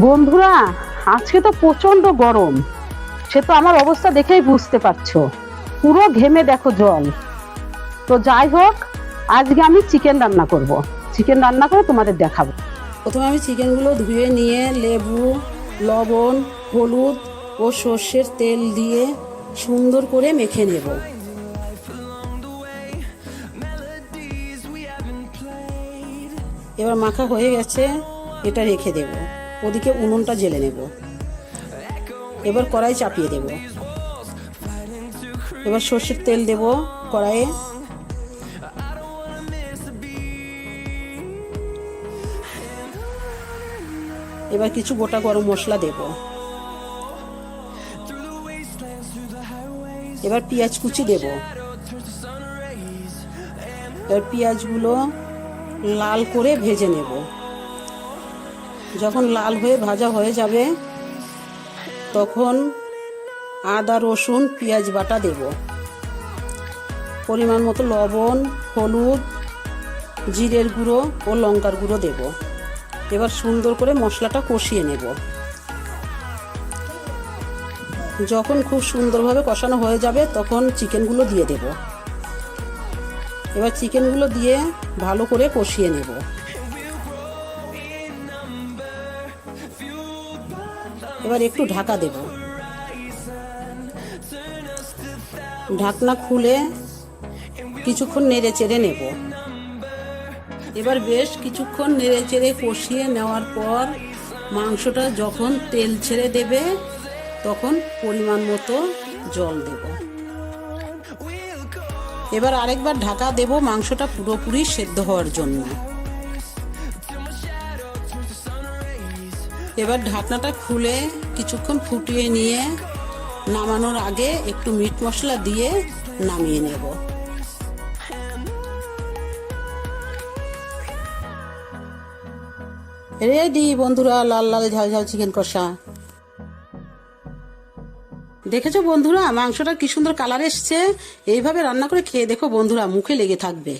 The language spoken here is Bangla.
বন্ধুরা, আজকে তো প্রচণ্ড গরম। সে তো আমার অবস্থা দেখেই বুঝতে পারছ। পুরো ঘেমে দেখো জল। তো যাই হোক, আজকে আমি চিকেন রান্না করব। চিকেন রান্না করে তোমাদের দেখাবো। প্রথমে আমি চিকেনগুলো ধুয়ে নিয়ে লেবু, লবণ, হলুদ ও সর্ষের তেল দিয়ে সুন্দর করে মেখে নেব। এবার মাখা হয়ে গেছে, এটা রেখে দেব। ওদিকে উনুনটা জেলে নেব। এবার কড়াই চাপিয়ে দেব। এবার সর্ষের তেল দেব কড়াইয়ে। এবার কিছু গোটা গরম মশলা দেব। এবার পেঁয়াজ কুচি দেব। এবার পেঁয়াজগুলো লাল করে ভেজে নেব। যখন লাল হয়ে ভাজা হয়ে যাবে, তখন আদা, রসুন, পেঁয়াজ বাটা দেব। পরিমাণ মতো লবণ, হলুদ, জিরের গুঁড়ো ও লঙ্কার গুঁড়ো দেব। এবার সুন্দর করে মশলাটা কষিয়ে নেব। যখন খুব সুন্দরভাবে কষানো হয়ে যাবে, তখন চিকেনগুলো দিয়ে দেব। এবার চিকেনগুলো দিয়ে ভালো করে কষিয়ে নেব। এবার একটু ঢাকা দেব। ঢাকনা খুলে কিছুক্ষণ নেড়ে চেড়ে নেব। এবার বেশ কিছুক্ষণ নেড়ে চেড়ে কষিয়ে নেওয়ার পর মাংসটা যখন তেল ছেড়ে দেবে, তখন পরিমাণ মতো জল দেব। এবার আরেকবার ঢাকা দেব মাংসটা পুরোপুরি সেদ্ধ হওয়ার জন্য। এবার ঢাকনাটা খুলে কিছুক্ষণ ফুটিয়ে নিয়ে নামানোর আগে একটু মিট মশলা দিয়ে নামিয়ে নেব। রেডি বন্ধুরা, লাল লাল ঝাল ঝাল চিকেন কষা। দেখেছ বন্ধুরা মাংসটা কি সুন্দর কালার এসছে। এইভাবে রান্না করে খেয়ে দেখো বন্ধুরা, মুখে লেগে থাকবে।